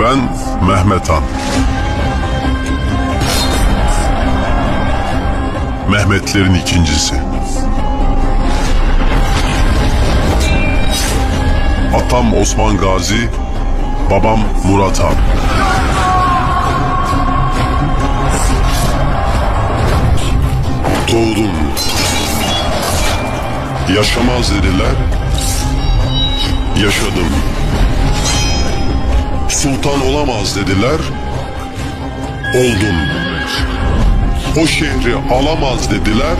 Ben Mehmet Han. Mehmetlerin ikincisi. Atam Osman Gazi, babam Murat Han. Doğdum. Yaşamaz dediler. Yaşadım. Sultan olamaz dediler. Oldum. O şehri alamaz dediler.